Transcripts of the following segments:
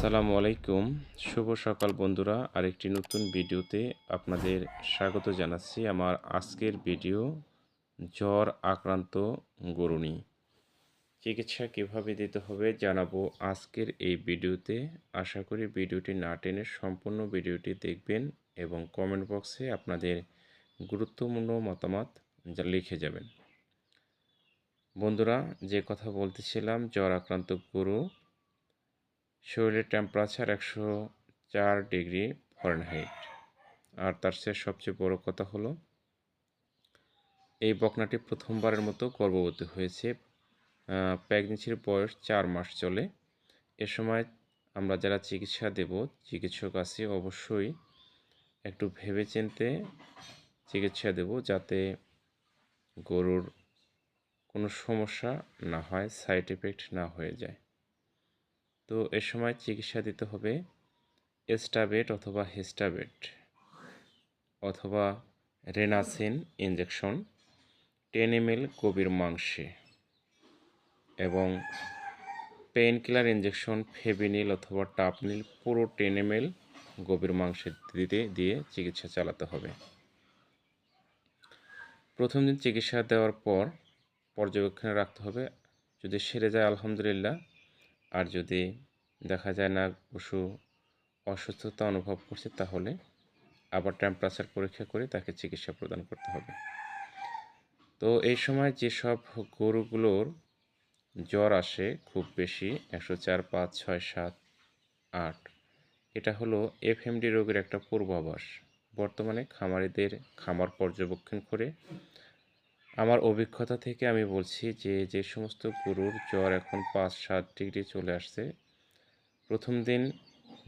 আসসালামু আলাইকুম। শুভ সকাল বন্ধুরা। আরেকটি নতুন ভিডিওতে আপনাদের স্বাগত জানাচ্ছি আমার আজকের ভিডিও জ্বর আক্রান্ত গরু নিয়ে। চিকিৎসা কীভাবে দিতে হবে জানাব আজকের এই ভিডিওতে। আশা করি ভিডিওটি না টেনে সম্পূর্ণ ভিডিওটি দেখবেন এবং কমেন্ট বক্সে আপনাদের গুরুত্বপূর্ণ মতামত যা লিখে যাবেন। বন্ধুরা, যে কথা বলতেছিলাম, জ্বর আক্রান্ত গরু শরীরের টেম্পারেচার একশো চার ডিগ্রি ফরেনহাইট আর তার চেয়ে সবচেয়ে বড় কথা হলো, এই বকনাটি প্রথমবারের মতো গর্ভবতী হয়েছে। প্রেগনেন্সির বয়স চার মাস চলে। এ সময় আমরা যারা চিকিৎসা দেব, চিকিৎসক আছে, অবশ্যই একটু ভেবে চিনতে চিকিৎসা দেব যাতে গরুর কোনো সমস্যা না হয় সাইড এফেক্ট না হয়ে যায়। তো এ সময় চিকিৎসা দিতে হবে এস্টাবেট অথবা হেস্টাবেট অথবা রেনাসিন ইঞ্জেকশন টেন এম এল গভীর মাংসে এবং পেইন কিলার ইঞ্জেকশন ফেবিনিল অথবা টাপনিল পুরো টেন এম এল গভীর মাংসে দিতে, দিয়ে চিকিৎসা চালাতে হবে। প্রথম দিন চিকিৎসা দেওয়ার পর পর্যবেক্ষণে রাখতে হবে। যদি সেরে যায়, আলহামদুলিল্লাহ আর যদি দেখা যায় না পশু অসুস্থতা অনুভব করছে, তাহলে আবার টেম্পারেচার পরীক্ষা করে তাকে চিকিৎসা প্রদান করতে হবে। তো এই সময় যেসব গরুগুলোর জ্বর আসে খুব বেশি, একশো চার, পাঁচ, ছয়, সাত, আট, এটা হলো এফএমডি রোগের একটা পূর্বাভাস। বর্তমানে খামারিদের খামার পর্যবেক্ষণ করে আমার অভিজ্ঞতা থেকে আমি বলছি যে যে সমস্ত গরুর জ্বর এখন পাঁচ সাত ডিগ্রি চলে আসছে। প্রথম দিন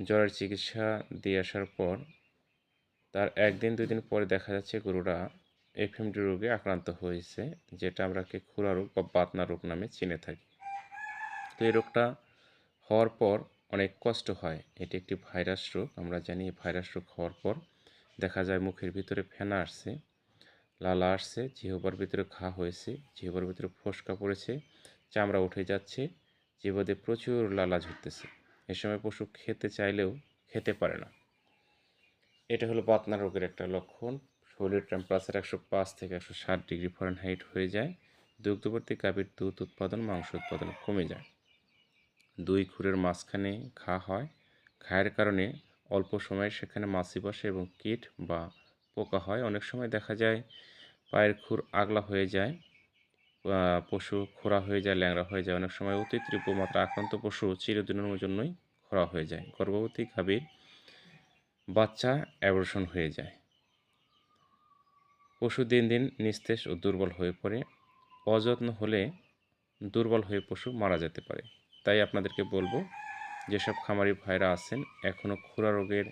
জ্বরের চিকিৎসা দিয়ে আসার পর তার একদিন দুই দিন পরে দেখা যাচ্ছে গরুরা এফএমডি রোগে আক্রান্ত হয়েছে, যেটা আমরাকে খুরা রোগ বা বাতনা রোগ নামে চিনে থাকি। তো এই রোগটা হওয়ার পর অনেক কষ্ট হয়। এটি একটি ভাইরাস রোগ, আমরা জানি ভাইরাস রোগ হওয়ার পর দেখা যায় মুখের ভিতরে ফেনা আসছে। লালা আসছে, জিহবার ভিতরে ঘা হয়েছে, জিহবার ভিতরে ফসকা পড়েছে, চামড়া উঠে যাচ্ছে, জিহবাতে প্রচুর লালা ঝরতেছে। এ সময় পশু খেতে চাইলেও খেতে পারে না। এটা হলো বাতনা রোগের একটা লক্ষণ। শরীরের টেম্পারেচার একশো পাঁচ থেকে একশো ষাট ডিগ্রি ফরেন হাইট হয়ে যায়। দুগ্ধবর্তী গাভীর দুধ উৎপাদন, মাংস উৎপাদন কমে যায়। দুই খুরের মাঝখানে ঘা হয়। ঘায়ের কারণে অল্প সময়ে সেখানে মাছি বসে এবং কীট বা পোকা হয়, অনেক সময় দেখা যায় পায়ের খুর আগলা হয়ে যায় পশু খোরা হয়ে যায়, ল্যাংড়া হয়ে যায়, অনেক সময় অতি তীব্র মাত্রা আক্রান্ত পশু চিরদিনের জন্যই খোরা হয়ে যায়। গর্ভবতী গাভীর বাচ্চা অ্যাবর্শন হয়ে যায়। পশু দিন দিন নিস্তেজ ও দুর্বল হয়ে পড়ে। অযত্ন হলে দুর্বল হয়ে পশু মারা যেতে পারে। তাই আপনাদেরকে বলব, যেসব খামারি ভাইরা আছেন এখনও খুরা রোগের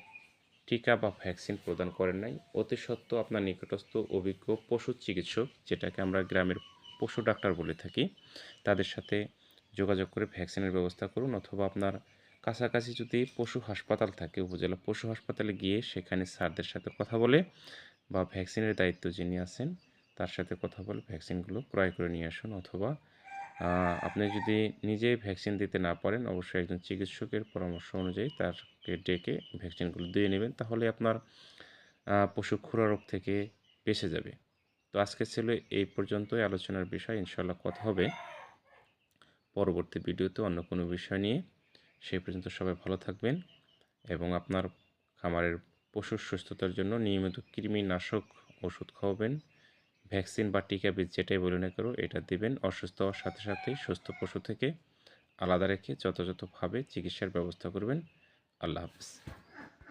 টিকা বা ভ্যাকসিন প্রদান করেন নাই। অতি সত্ত্বেও আপনার নিকটস্থ অভিজ্ঞ পশু চিকিৎসক, যেটাকে আমরা গ্রামের পশু ডাক্তার বলে থাকি, তাদের সাথে যোগাযোগ করে ভ্যাকসিনের ব্যবস্থা করুন অথবা আপনার কাছাকাছি যদি পশু হাসপাতাল থাকে, উপজেলা পশু হাসপাতালে গিয়ে সেখানে স্যারদের সাথে কথা বলে বা ভ্যাকসিনের দায়িত্ব যিনি আছেন, তার সাথে কথা বলে ভ্যাকসিনগুলো ক্রয় করে নিয়ে আসুন অথবা আপনি যদি নিজেই ভ্যাকসিন দিতে না পারেন, অবশ্যই একজন চিকিৎসকের পরামর্শ অনুযায়ী তারকে ডেকে ভ্যাকসিনগুলো দিয়ে নেবেন, তাহলে আপনার পশু খুরা রোগ থেকে বেঁচে যাবে। তো আজকে ছিল এই পর্যন্তই আলোচনার বিষয়। ইনশাল্লাহ কথা হবে পরবর্তী ভিডিওতে অন্য কোনো বিষয় নিয়ে। সেই পর্যন্ত সবাই ভালো থাকবেন এবং আপনার খামারের পশুর সুস্থতার জন্য নিয়মিত কৃমিনাশক ওষুধ খাওয়াবেন। ভ্যাকসিন বা টিকা বীজ যেটাই বলি না করো এটা দিবেন অসুস্থ হওয়ার সাথে সাথেই সুস্থ পশু থেকে আলাদা রেখে যথাযথভাবে চিকিৎসার ব্যবস্থা করবেন। আল্লাহ হাফিজ।